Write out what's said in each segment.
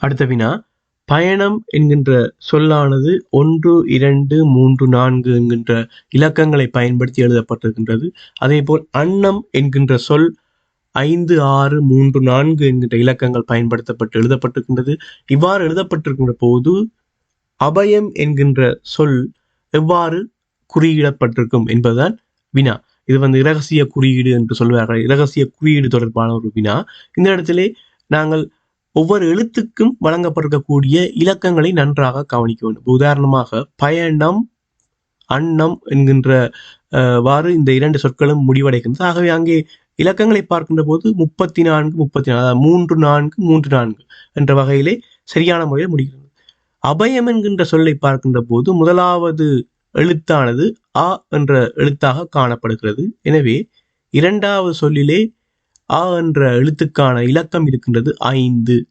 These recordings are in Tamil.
அடுத்த வினா பயணம் என்கின்ற சொல்லானது ஒன்று இரண்டு மூன்று நான்கு என்கின்ற இலக்கங்களை பயன்படுத்தி எழுதப்பட்டிருக்கின்றது. அதேபோல் அன்னம் என்கின்ற சொல் ஐந்து ஆறு மூன்று நான்கு என்கின்ற இலக்கங்கள் பயன்படுத்தப்பட்டு எழுதப்பட்டிருக்கின்றது. இவ்வாறு எழுதப்பட்டிருக்கின்ற போது அபயம் என்கின்ற சொல் எவ்வாறு குறியிடப்பட்டிருக்கும் என்பதுதான் வினா. இது வந்து இரகசிய குறியீடு என்று சொல்வார்கள். இரகசிய குறியீடு தொடர்பான ஒரு வினா. இந்த இடத்திலே நாங்கள் ஒவ்வொரு எழுத்துக்கும் வழங்கப்பட்டிருக்கக்கூடிய இலக்கங்களை நன்றாக கவனிக்க வேண்டும். உதாரணமாக பயணம் அன்னம் என்கின்ற வாறு இந்த இரண்டு சொற்களும் முடிவடைகின்றது. ஆகவே அங்கே இலக்கங்களை பார்க்கின்ற போது முப்பத்தி நான்கு முப்பத்தி நான்கு அதாவது மூன்று நான்கு மூன்று நான்கு என்ற வகையிலே சரியான முறையில் முடிகிறது. அபயம் என்கின்ற சொல்லை பார்க்கின்ற போது முதலாவது எழுத்தானது அ என்ற எழுத்தாக காணப்படுகிறது. எனவே இரண்டாவது சொல்லிலே ஆ என்ற எழுத்துக்கான இலக்கம் இருக்கின்றது ஐந்து.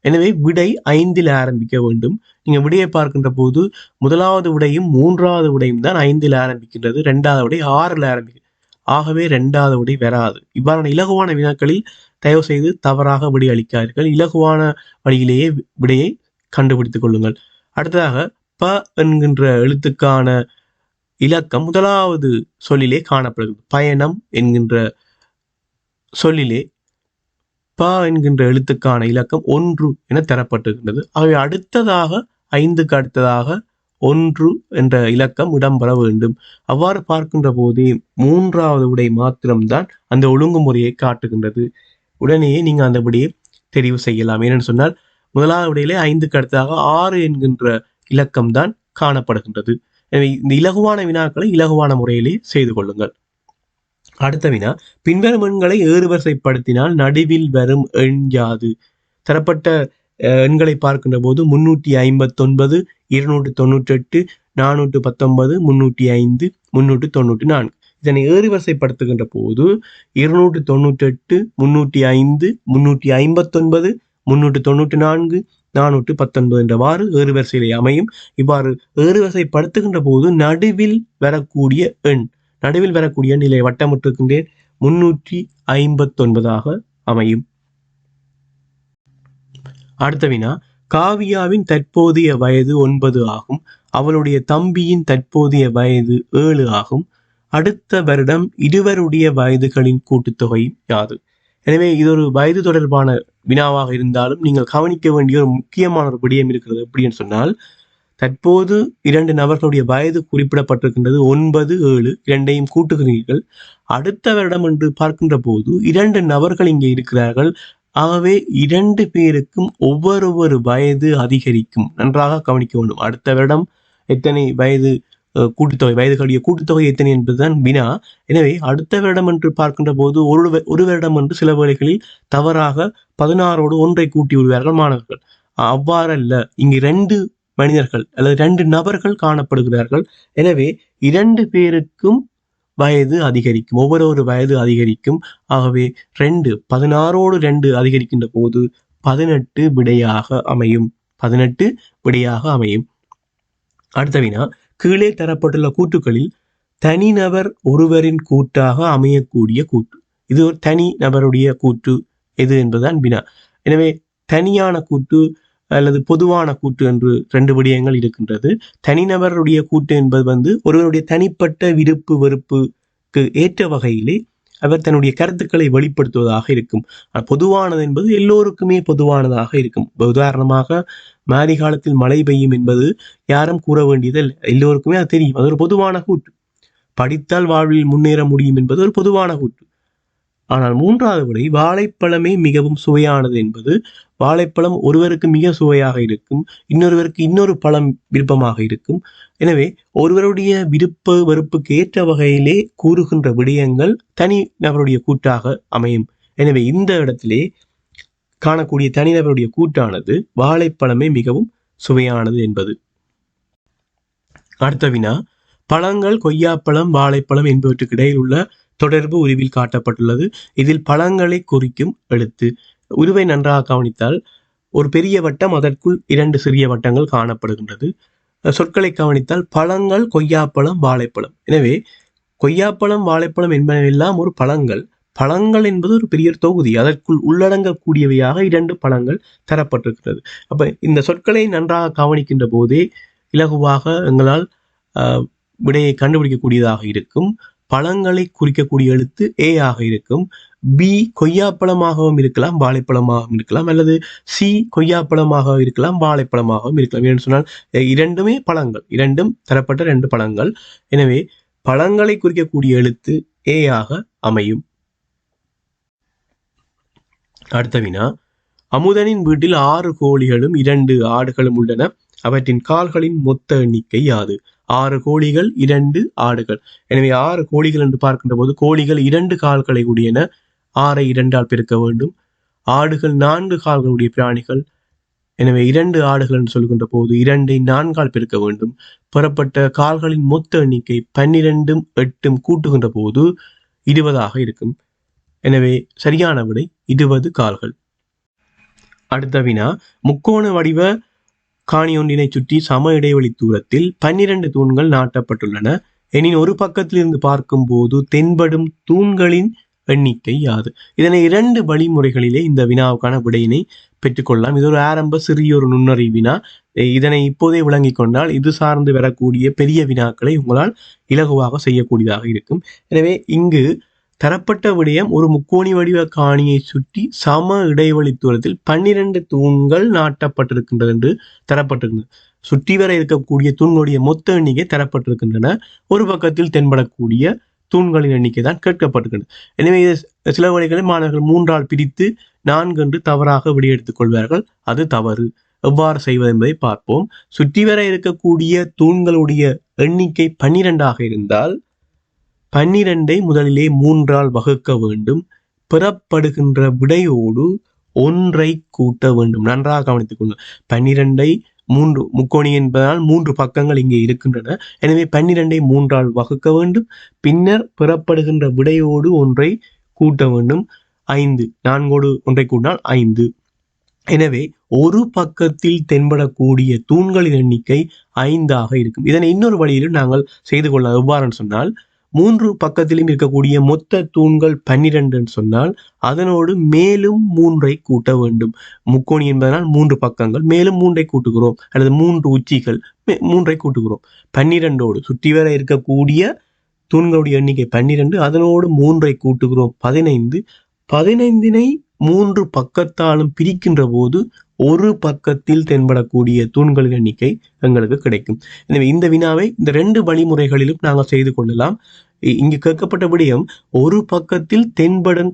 எனவே விடை ஐந்தில் ஆரம்பிக்க வேண்டும். நீங்கள் விடையை பார்க்கின்ற போது முதலாவது விடையும் மூன்றாவது விடையும் தான் ஐந்தில் ஆரம்பிக்கின்றது. ரெண்டாவது விடை ஆறில் ஆரம்பிக்கும் ஆகவே ரெண்டாவது விடை வராது. இவ்வாறான இலகுவான வினாக்களில் தயவு செய்து தவறாக விடை அளிக்காதீர்கள். இலகுவான வழியிலேயே வி- விடையை கண்டுபிடித்துக் கொள்ளுங்கள். அடுத்ததாக ப என்கின்ற எழுத்துக்கான இலக்கம் முதலாவது சொல்லிலே காணப்படுகிறது. பயணம் என்கின்ற சொல்லிலே ப என்கின்ற எழுத்துக்கான இலக்கம் ஒன்று என தரப்பட்டிருக்கின்றது. ஆகவே அடுத்ததாக ஐந்துக்கு அடுத்ததாக ஒன்று என்ற இலக்கம் இடம்பெற வேண்டும். அவ்வாறு பார்க்கின்ற போதே மூன்றாவது உடை மாத்திரம்தான் அந்த ஒழுங்குமுறையை காட்டுகின்றது. உடனேயே நீங்கள் அந்த விடையை தெரிவு செய்யலாம். ஏனென்று சொன்னால் முதலாவது விடையிலே ஐந்துக்கு அடுத்ததாக ஆறு என்கின்ற இலக்கம் தான் காணப்படுகின்றது. எனவே இந்த இலகுவான வினாக்களை இலகுவான முறையிலே செய்து கொள்ளுங்கள். அடுத்த வினா பின்வரும் எண்களை ஏறுவரிசைப்படுத்தினால் நடுவில் வரும் எண் யாது? தரப்பட்ட எண்களை பார்க்கின்ற போது முன்னூற்றி ஐம்பத்தொன்பது இருநூற்று தொண்ணூற்றி எட்டு நானூற்று பத்தொன்பது முன்னூற்றி ஐந்து முன்னூற்று தொண்ணூற்றி நான்கு. இதனை ஏறுவரிசைப்படுத்துகின்ற போது இருநூற்று தொண்ணூற்றி எட்டு முன்னூற்றி ஐந்து முன்னூற்றி ஐம்பத்தொன்பது முன்னூற்று தொண்ணூற்றி நான்கு நானூற்று பத்தொன்பது என்றவாறு ஏறுவரிசையிலே அமையும். இவ்வாறு ஏறுவரிசைப்படுத்துகின்ற போது நடுவில் வரக்கூடிய எண் நடுவில் வரக்கூடிய நிலை வட்டமிட்டிருக்கின்றேன் முன்னூற்றி ஐம்பத்தொன்பதாக அமையும். அடுத்த வினா காவியாவின் தற்போதைய வயது ஒன்பது ஆகும். அவளுடைய தம்பியின் தற்போதைய வயது ஏழு ஆகும். அடுத்த வருடம் இருவருடைய வயதுகளின் கூட்டுத்தொகை யாது. எனவே இது ஒரு வயது தொடர்பான வினாவாக இருந்தாலும் நீங்கள் கவனிக்க வேண்டிய ஒரு முக்கியமான ஒரு விடயம் இருக்கிறது எப்படின்னு சொன்னால் தற்போது இரண்டு நபர்களுடைய வயது குறிப்பிடப்பட்டிருக்கின்றது. ஒன்பது ஏழு இரண்டையும் கூட்டுகிறீர்கள். அடுத்த வருடம் என்று பார்க்கின்ற போது இரண்டு நபர்கள் இங்கே இருக்கிறார்கள். ஆகவே இரண்டு பேருக்கும் ஒவ்வொரு வயது அதிகரிக்கும். நன்றாக கவனிக்க வேண்டும். அடுத்த வருடம் எத்தனை வயது கூட்டுத்தொகை வயதுகளுடைய கூட்டுத்தொகை எத்தனை என்பதுதான் வினா. எனவே அடுத்த வருடம் என்று பார்க்கின்ற போது ஒரு ஒரு வருடம் என்று சில வேளைகளில் தவறாக பதினாறோடு ஒன்றை கூட்டி விடுவார்கள் மாணவர்கள். அவ்வாறல்ல. இங்கு ரெண்டு மனிதர்கள் அல்லது ரெண்டு நபர்கள் காணப்படுகிறார்கள். எனவே இரண்டு பேருக்கும் வயது அதிகரிக்கும். ஒவ்வொரு ஒரு வயது அதிகரிக்கும். ஆகவே ரெண்டு பதினாறோடு ரெண்டு அதிகரிக்கின்ற போது பதினெட்டு விடையாக அமையும். பதினெட்டு விடையாக அமையும். அடுத்த வினா கீழே தரப்பட்டுள்ள கூட்டுகளில் தனிநபர் ஒருவரின் கூட்டாக அமையக்கூடிய கூற்று. இது ஒரு தனி நபருடைய கூற்று. எது என்பதுதான் வினா. எனவே தனியான கூற்று அல்லது பொதுவான கூட்டு என்று ரெண்டு விடயங்கள் இருக்கின்றது. தனிநபருடைய கூட்டு என்பது வந்து ஒருவருடைய தனிப்பட்ட விருப்பு வெறுப்புக்கு ஏற்ற வகையிலே அவர் தன்னுடைய கருத்துக்களை வெளிப்படுத்துவதாக இருக்கும். பொதுவானது என்பது எல்லோருக்குமே பொதுவானதாக இருக்கும். உதாரணமாக மாரி காலத்தில் மழை பெய்யும் என்பது யாரும் கூற வேண்டியதில் எல்லோருக்குமே அது தெரியும். அது ஒரு பொதுவான கூட்டு. படித்தால் வாழ்வில் முன்னேற முடியும் என்பது ஒரு பொதுவான கூட்டு. ஆனால் மூன்றாவது முறை வாழைப்பழமே மிகவும் சுவையானது என்பது. வாழைப்பழம் ஒருவருக்கு மிக சுவையாக இருக்கும் இன்னொருவருக்கு இன்னொரு பழம் விருப்பமாக இருக்கும். எனவே ஒருவருடைய விருப்ப வெறுப்புக்கு ஏற்ற வகையிலே கூறுகின்ற விடயங்கள் தனி நபருடைய கூட்டாக அமையும். எனவே இந்த இடத்திலே காணக்கூடிய தனிநபருடைய கூட்டானது வாழைப்பழமே மிகவும் சுவையானது என்பது. அடுத்த வினா பழங்கள் கொய்யாப்பழம் வாழைப்பழம் என்பவற்றுக்கு இடையில் உள்ள தொடர்பு உருவில் காட்டப்பட்டுள்ளது. இதில் பழங்களை குறிக்கும் எழுத்து. உருவை நன்றாக கவனித்தால் ஒரு பெரிய வட்டம் அதற்குள் இரண்டு சிறிய வட்டங்கள் காணப்படுகின்றது. சொற்களை கவனித்தால் பழங்கள் கொய்யாப்பழம் வாழைப்பழம். எனவே கொய்யாப்பழம் வாழைப்பழம் என்பனவெல்லாம் ஒரு பழங்கள். பழங்கள் என்பது ஒரு பெரிய தொகுதி. அதற்குள் உள்ளடங்கக்கூடியவையாக இரண்டு பழங்கள் தரப்பட்டிருக்கிறது. அப்ப இந்த சொற்களை நன்றாக கவனிக்கின்ற போதே இலகுவாக எங்களால் ஆஹ், விடையை கண்டுபிடிக்கக்கூடியதாக இருக்கும். பழங்களை குறிக்கக்கூடிய எழுத்து ஏ ஆக இருக்கும். பி கொய்யாப்பழமாகவும் இருக்கலாம் வாழைப்பழமாகவும் இருக்கலாம் அல்லது சி கொய்யாப்பழமாக இருக்கலாம் வாழைப்பழமாகவும் இருக்கலாம். ஏன்னு சொன்னால் இரண்டுமே பழங்கள். இரண்டும் தரப்பட்ட ரெண்டு பழங்கள். எனவே பழங்களை குறிக்கக்கூடிய எழுத்து ஏ ஆக அமையும். அடுத்த வினா. அமுதனின் வீட்டில் ஆறு கோழிகளும் இரண்டு ஆடுகளும் உள்ளன. அவற்றின் கால்களின் மொத்த எண்ணிக்கை யாது? ஆறு கோழிகள் இரண்டு ஆடுகள். எனவே ஆறு கோழிகள் என்று பார்க்கின்ற போது கோழிகள் இரண்டு கால்களை உடையன ஆறை இரண்டால் பெருக்க வேண்டும். ஆடுகள் நான்கு கால்களுடைய பிராணிகள். எனவே இரண்டு ஆடுகள் என்று சொல்கின்ற போது இரண்டை நான்கால் பெருக்க வேண்டும். பெறப்பட்ட கால்களின் மொத்த எண்ணிக்கை பன்னிரெண்டும் எட்டும் கூட்டுகின்ற போது இருபதாக இருக்கும். எனவே சரியான விடை இருபது கால்கள். அடுத்த வினா முக்கோண வடிவ காணியொன்றினை சுற்றி சம இடைவெளி தூரத்தில் பன்னிரண்டு தூண்கள் நாட்டப்பட்டுள்ளன. எனின் ஒரு பக்கத்திலிருந்து பார்க்கும்போது தென்படும் தூண்களின் எண்ணிக்கை யாது? இதனை இரண்டு வழிமுறைகளிலே இந்த வினாவுக்கான விடையினை பெற்றுக்கொள்ளலாம். இது ஒரு ஆரம்ப சிறிய ஒரு நுண்ணறி வினா. இதனை இப்போதே விளங்கி கொண்டால் இது சார்ந்து வரக்கூடிய பெரிய வினாக்களை உங்களால் இலகுவாக செய்யக்கூடியதாக இருக்கும். எனவே இங்கு தரப்பட்ட விடயம் ஒரு முக்கோணி வடிவ காணியை சுற்றி சம இடைவெளி தூரத்தில் பன்னிரண்டு தூண்கள் நாட்டப்பட்டிருக்கின்றது என்று தரப்பட்டிருக்கின்றது சுற்றி வர இருக்கக்கூடிய தூண்களுடைய மொத்த எண்ணிக்கை தரப்பட்டிருக்கின்றன. ஒரு பக்கத்தில் தென்படக்கூடிய தூண்களின் எண்ணிக்கை தான் கேட்கப்பட்டிருக்கின்றன எனவே இது சில வழிகளில் மாணவர்கள் மூன்றால் பிரித்து நான்கு என்று தவறாக விடையெடுத்துக் கொள்வார்கள். அது தவறு. எவ்வாறு செய்வது என்பதை பார்ப்போம். சுற்றி வர இருக்கக்கூடிய தூண்களுடைய எண்ணிக்கை பன்னிரெண்டாக இருந்தால் பன்னிரண்டை முதலிலே மூன்றால் வகுக்க வேண்டும். பெறப்படுகின்ற விடையோடு ஒன்றை கூட்ட வேண்டும். நன்றாக கவனித்துக் கொள்ளும் பன்னிரண்டை மூன்று முக்கோணி என்பதால் மூன்று பக்கங்கள் இங்கே இருக்கின்றன. எனவே பன்னிரண்டை மூன்றால் வகுக்க வேண்டும். பின்னர் பெறப்படுகின்ற விடையோடு ஒன்றை கூட்ட வேண்டும். ஐந்து நான்கோடு ஒன்றை கூட்டினால் ஐந்து. எனவே ஒரு பக்கத்தில் தென்படக்கூடிய தூண்களின் எண்ணிக்கை ஐந்தாக இருக்கும். இதனை இன்னொரு வழியிலும் நாங்கள் செய்து கொள்ள எவ்வாறுன்னு சொன்னால் மூன்று பக்கத்திலும் இருக்கக்கூடிய மொத்த தூண்கள் பன்னிரெண்டுன்னு சொன்னால் அதனோடு மேலும் மூன்றை கூட்ட வேண்டும். முக்கோணி என்பதனால் மூன்று பக்கங்கள் மேலும் மூன்றை கூட்டுகிறோம். அல்லது மூன்று உச்சிகள் மே- மூன்றை கூட்டுகிறோம். பன்னிரெண்டோடு சுற்றி வர இருக்கக்கூடிய தூண்களுடைய எண்ணிக்கை பன்னிரெண்டு அதனோடு மூன்றை கூட்டுகிறோம். பதினைந்து. பதினைந்தினை மூன்று பக்கத்தாலும் பிரிக்கின்ற போது ஒரு பக்கத்தில் தென்படக்கூடிய தூண்களின் எண்ணிக்கை எங்களுக்கு கிடைக்கும். எனவே இந்த வினாவை இந்த ரெண்டு வழிமுறைகளிலும் நாங்கள் செய்து கொள்ளலாம். இ- இங்கு கேட்கப்பட்ட விடயம் ஒரு பக்கத்தில் தென்படும்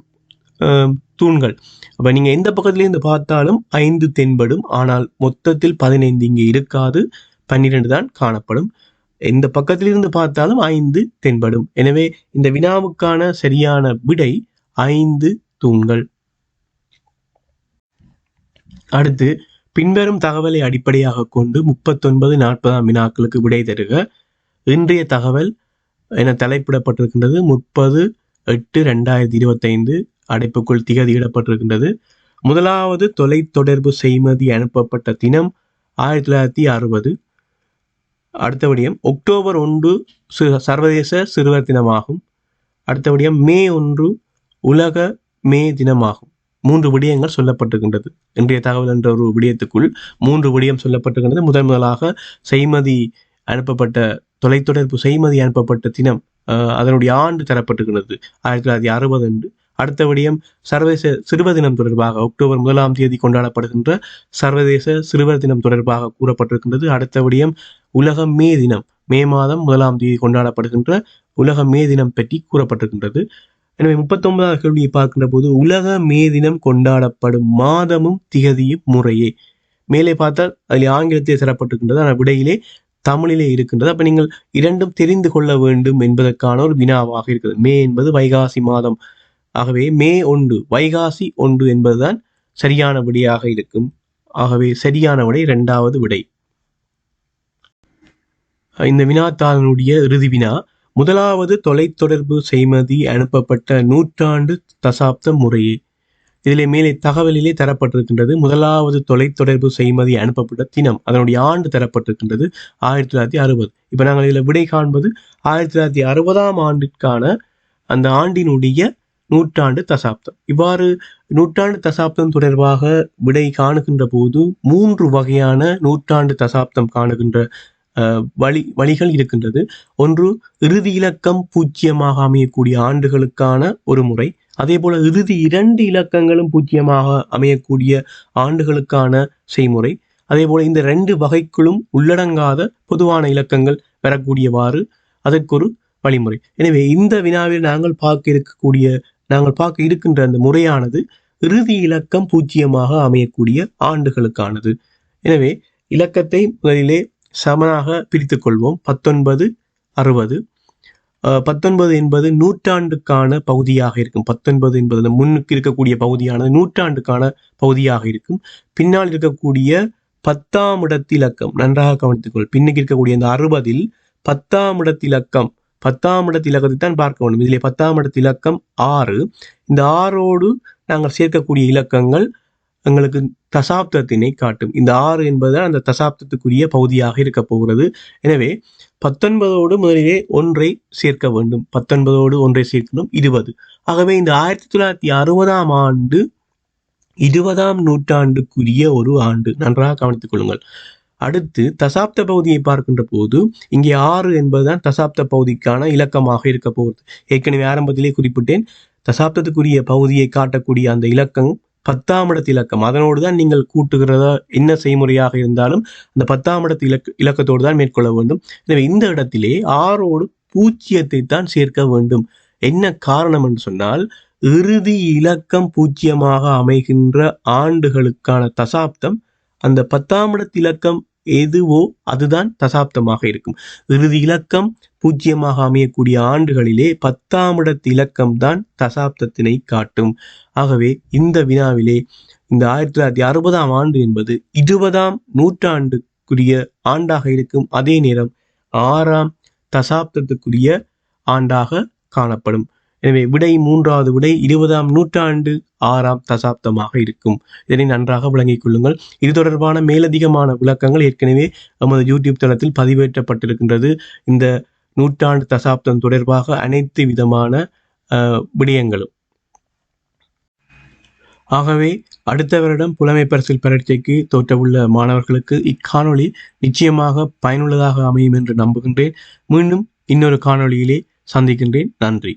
தூண்கள். அப்போ நீங்கள் எந்த பக்கத்துலேருந்து பார்த்தாலும் ஐந்து தென்படும் ஆனால் மொத்தத்தில் பதினைந்து இங்கே இருக்காது பன்னிரெண்டு தான் காணப்படும். எந்த பக்கத்திலிருந்து பார்த்தாலும் ஐந்து தென்படும். எனவே இந்த வினாவுக்கான சரியான விடை ஐந்து தூண்கள். அடுத்து பின்வரும் தகவலை அடிப்படையாக கொண்டு முப்பத்தொன்பது நாற்பதாம் வினாக்களுக்கு விடை தருக. இன்றைய தகவல் என தலைப்பிடப்பட்டிருக்கின்றது. முப்பது எட்டு ரெண்டாயிரத்தி இருபத்தைந்து அடைப்புக்குள் திகதியிடப்பட்டிருக்கின்றது. முதலாவது தொலைத்தொடர்பு செய்மதி அனுப்பப்பட்ட தினம் ஆயிரத்தி தொள்ளாயிரத்தி அறுபது. அடுத்தபடியும் ஒக்டோபர் அக்டோபர் ஒன்று சர்வதேச சிறுவர் தினமாகும். அடுத்தபடியும் மே ஒன்று உலக மே தினமாகும். மூன்று விடயங்கள் சொல்லப்பட்டிருக்கின்றது. இன்றைய தகவல் என்ற ஒரு விடயத்துக்குள் மூன்று விடயம் சொல்லப்பட்டிருக்கின்றது. முதன் முதலாக செய்மதி அனுப்பப்பட்ட தொலைத்தொடர்பு செய்மதி அனுப்பப்பட்ட தினம் அஹ், அதனுடைய ஆண்டு தரப்பட்டிருக்கிறது ஆயிரத்தி தொள்ளாயிரத்தி அறுபது அன்று. அடுத்த விடயம் சர்வதேச சிறுவர் தினம் தொடர்பாக அக்டோபர் முதலாம் தேதி கொண்டாடப்படுகின்ற சர்வதேச சிறுவர் தினம் தொடர்பாக கூறப்பட்டிருக்கின்றது. அடுத்த விடயம் உலக மே தினம் மே மாதம் முதலாம் தேதி கொண்டாடப்படுகின்ற உலக மே தினம் பற்றி கூறப்பட்டிருக்கின்றது. எனவே முப்பத்தொன்பதாவது கேள்வியை பார்க்கின்ற போது உலக மே தினம் கொண்டாடப்படும் மாதமும் திகதியும் முறையே. மேலே பார்த்தால் அதில் ஆங்கிலத்திலே தரப்பட்டிருக்கின்றது. ஆனால் விடையிலே தமிழிலே இருக்கின்றது. அப்போ நீங்கள் இரண்டும் தெரிந்து கொள்ள வேண்டும் என்பதற்கான ஒரு வினாவாக இருக்கிறது. மே என்பது வைகாசி மாதம். ஆகவே மே ஒன்று வைகாசி ஒன்று என்பதுதான் சரியான விடையாக இருக்கும். ஆகவே சரியான விடை இரண்டாவது விடை. இந்த வினாத்தாளனுடைய இறுதி வினா முதலாவது தொலைத்தொடர்பு செய்மதி அனுப்பப்பட்ட நூற்றாண்டு தசாப்தம் முறையே. இதிலே மேலே தகவலிலே தரப்பட்டிருக்கின்றது. முதலாவது தொலைத்தொடர்பு செய்மதி அனுப்பப்பட்ட தினம் அதனுடைய ஆண்டு தரப்பட்டிருக்கின்றது ஆயிரத்தி தொள்ளாயிரத்தி அறுபது. இப்போ நாங்கள் இதில் விடை காண்பது ஆயிரத்தி தொள்ளாயிரத்தி அறுபதாம் ஆண்டிற்கான அந்த ஆண்டினுடைய நூற்றாண்டு தசாப்தம். இவ்வாறு நூற்றாண்டு தசாப்தம் தொடர்பாக விடை காணுகின்ற போது மூன்று வகையான நூற்றாண்டு தசாப்தம் காணுகின்ற வழி வழிகள் இருக்கின்றது. ஒன்று இறுதி இலக்கம் பூஜ்ஜியமாக அமையக்கூடிய ஆண்டுகளுக்கான ஒரு முறை. அதே போல இறுதி இரண்டு இலக்கங்களும் பூஜ்ஜியமாக அமையக்கூடிய ஆண்டுகளுக்கான செய்முறை. அதே போல இந்த ரெண்டு வகைக்குள்ளும் உள்ளடங்காத பொதுவான இலக்கங்கள் பெறக்கூடியவாறு அதற்கொரு வழிமுறை. எனவே இந்த வினாவில் நாங்கள் பார்க்க இருக்கக்கூடிய நாங்கள் பார்க்க இருக்கின்ற அந்த முறையானது இறுதி இலக்கம் பூஜ்ஜியமாக அமையக்கூடிய ஆண்டுகளுக்கானது. எனவே இலக்கத்தை முதலிலே சமனாக பிரித்து கொள்வோம் பத்தொன்பது அறுபது. பத்தொன்பது என்பது நூற்றாண்டுக்கான பகுதியாக இருக்கும். பத்தொன்பது என்பது அந்த முன்னுக்கு இருக்கக்கூடிய பகுதியானது நூற்றாண்டுக்கான பகுதியாக இருக்கும். பின்னால் இருக்கக்கூடிய பத்தாம் இடத்திலக்கம் நன்றாக கவனித்துக்கொள். பின்னுக்கு இருக்கக்கூடிய இந்த அறுபதில் பத்தாம் இடத்திலக்கம் பத்தாம் இடத்திலக்கத்தை தான் பார்க்க வேண்டும். இதிலே பத்தாம் இடத்திலக்கம் ஆறு. இந்த ஆறோடு நாங்கள் சேர்க்கக்கூடிய இலக்கங்கள் எங்களுக்கு தசாப்தத்தினை காட்டும். இந்த ஆறு என்பது அந்த தசாப்தத்துக்குரிய பகுதியாக இருக்க போகிறது. எனவே பத்தொன்பதோடு முதலிலே ஒன்றை சேர்க்க வேண்டும். பத்தொன்பதோடு ஒன்றை சேர்க்கணும் இருபது. ஆகவே இந்த ஆயிரத்தி தொள்ளாயிரத்தி அறுபதாம் ஆண்டு இருபதாம் நூற்றாண்டுக்குரிய ஒரு ஆண்டு. நன்றாக கவனித்துக் கொள்ளுங்கள். அடுத்து தசாப்த பகுதியை பார்க்கின்ற போது இங்கே ஆறு என்பதுதான் தசாப்த பகுதிக்கான இலக்கமாக இருக்க போகிறது. ஏற்கனவே ஆரம்பத்திலே குறிப்பிட்டேன். தசாப்தத்துக்குரிய பகுதியை காட்டக்கூடிய அந்த இலக்கம் பத்தாம் இடத்து இலக்கம். அதனோடு தான் நீங்கள் கூட்டுகிறதா என்ன செய்முறையாக இருந்தாலும் அந்த பத்தாம் இடத்து இலக்கு இலக்கத்தோடு தான் மேற்கொள்ள வேண்டும். எனவே இந்த இடத்திலே ஆறோடு பூஜ்ஜியத்தை தான் சேர்க்க வேண்டும். என்ன காரணம் என்று சொன்னால் இறுதி இலக்கம் பூஜ்ஜியமாக அமைகின்ற ஆண்டுகளுக்கான தசாப்தம் அந்த பத்தாம் இடத்து இலக்கம் எதுவோ அதுதான் தசாப்தமாக இருக்கும். இறுதி இலக்கம் பூஜ்ஜியமாக அமையக்கூடிய ஆண்டுகளிலே பத்தாம் இடத்து இலக்கம் தான் தசாப்தத்தினை காட்டும். ஆகவே இந்த வினாவிலே இந்த ஆயிரத்தி தொள்ளாயிரத்தி அறுபதாம் ஆண்டு என்பது இருபதாம் நூற்றாண்டுக்குரிய ஆண்டாக இருக்கும். அதே நேரம் ஆறாம் தசாப்தத்துக்குரிய ஆண்டாக காணப்படும். எனவே விடை மூன்றாவது விடை இருபதாம் நூற்றாண்டு ஆறாம் தசாப்தமாக இருக்கும். இதனை நன்றாக விளங்கிக் கொள்ளுங்கள். இது தொடர்பான மேலதிகமான விளக்கங்கள் ஏற்கனவே நமது யூடியூப் தளத்தில் பதிவேற்றப்பட்டிருக்கின்றது. இந்த நூற்றாண்டு தசாப்தம் தொடர்பாக அனைத்து விதமான விடயங்களும். ஆகவே அடுத்த வருடம் புலமை பரிசில் பரீட்சைக்கு தோற்றவுள்ள மாணவர்களுக்கு இக்காணொளி நிச்சயமாக பயனுள்ளதாக அமையும் என்று நம்புகின்றேன். மீண்டும் இன்னொரு காணொளியிலே சந்திக்கின்றேன். நன்றி.